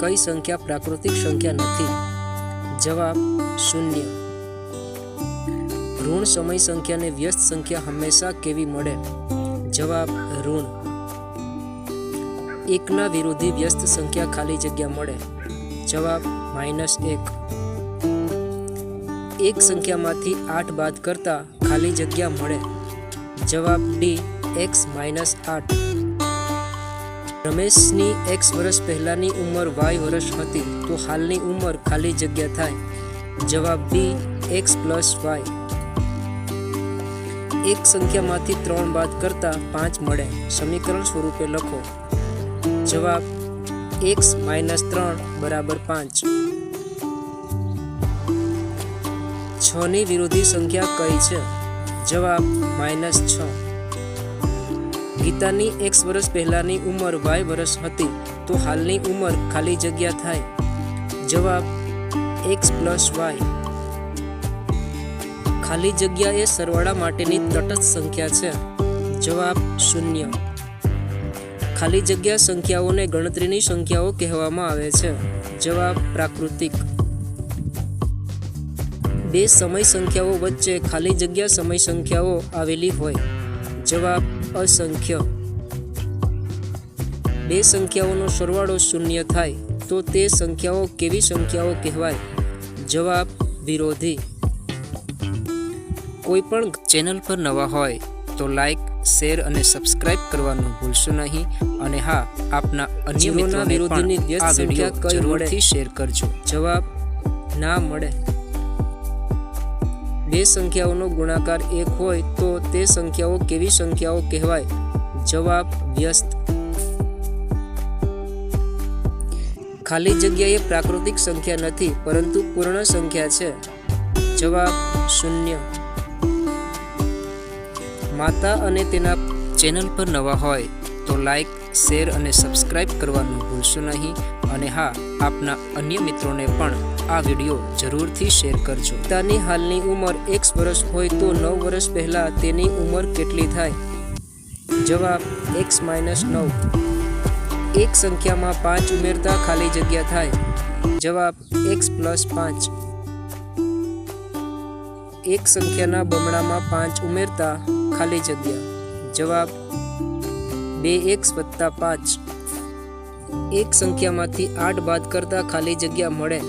કઈ સંખ્યા પ્રાકૃતિક સંખ્યા નથી? જવાબ શૂન્ય. ઋણ સમય સંખ્યાને વ્યસ્ત સંખ્યા હંમેશા કેવી મળે? જવાબ ઋણ. એકના વિરોધી વ્યસ્ત સંખ્યા ખાલી જગ્યા મળે? જવાબ માઇનસ એક. એક સંખ્યામાંથી આઠ બાદ કરતા ખાલી જગ્યા મળે? જવાબ ડી, એક્સ માઇનસ આઠ. રમેશની એક્સ વર્ષ પહેલાંની ઉંમર વાય વર્ષ હતી, તો હાલની ઉંમર ખાલી જગ્યા થાય. જવાબ બી, એક્સ પ્લસ વાય. એક સંખ્યામાંથી ત્રણ બાદ કરતા પાંચ મળે. સમીકરણ સ્વરૂપે લખો. જવાબ, એક્સ માઇનસ ત્રણ બરાબર પાંચ. છની વિરોધી સંખ્યા કઈ છે? જવાબ, માઇનસ છ. ગીતાની એક વર્ષ પહેલાની ઉંમર વાય વર્ષ હતી, તો હાલની ઉંમર ખાલી જગ્યા થાય. જવાબ, એક્સ પ્લસ વાય. ખાલી જગ્યા એ સરવાળા માટેની તટસ્થ સંખ્યા છે. જવાબ, શૂન્ય. ખાલી જગ્યા સંખ્યાઓને ગણતરીની સંખ્યાઓ કહેવામાં આવે છે. જવાબ, પ્રાકૃતિક. બે સમય સંખ્યાઓ વચ્ચે ખાલી જગ્યા સમય સંખ્યાઓ આવેલી હોય. જવાબ અસંખ્ય. બે સંખ્યાઓનો સરવાળો શૂન્ય થાય તો તે સંખ્યાઓ કેવી સંખ્યાઓ કહેવાય? જવાબ વિરોધી. કોઈ પણ ચેનલ પર નવા હોય તો લાઈક શેર અને સબસ્ક્રાઇબ કરવાનું ભૂલશો નહીં. અને હા આપના અન્ય મિત્રોને વિરોધીની આ કઈ જરૂરથી શેર કરજો. જવાબ ના મળે. બે સંખ્યાઓનો ગુણાકાર એક હોય તો તે સંખ્યાઓ કેવી સંખ્યાઓ કહેવાય? જવાબ, વ્યસ્ત. ખાલી જગ્યા એ પ્રાકૃતિક સંખ્યા નથી, પરંતુ પૂર્ણ સંખ્યા છે. જવાબ, શૂન્ય. માતા અને તેના ચેનલ પર નવા હોય તો લાઈક, શેર અને સબસ્ક્રાઇબ કરવાનું ભૂલશો નહીં. અને હા, આપના અન્ય મિત્રોને પણ આ વીડિયો જરૂરથી શેર કરજો. પિતાની હાલની ઉંમર એકસ વર્ષ હોય તો નવ વર્ષ પહેલાં તેની ઉંમર કેટલી થાય? જવાબ એક્સ માઇનસ નવ. એક સંખ્યામાં પાંચ ઉમેરતા ખાલી જગ્યા થાય. જવાબ એક્સ પ્લસ પાંચ. એક સંખ્યાના બમણામાં પાંચ ઉમેરતા ખાલી જગ્યા. જવાબ બે એક્સ વત્તા પાંચ. એક સંખ્યામાંથી આઠ બાદ કરતા ખાલી જગ્યા મળે.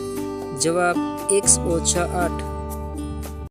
જવાબ એક્સ ઓછા આઠ.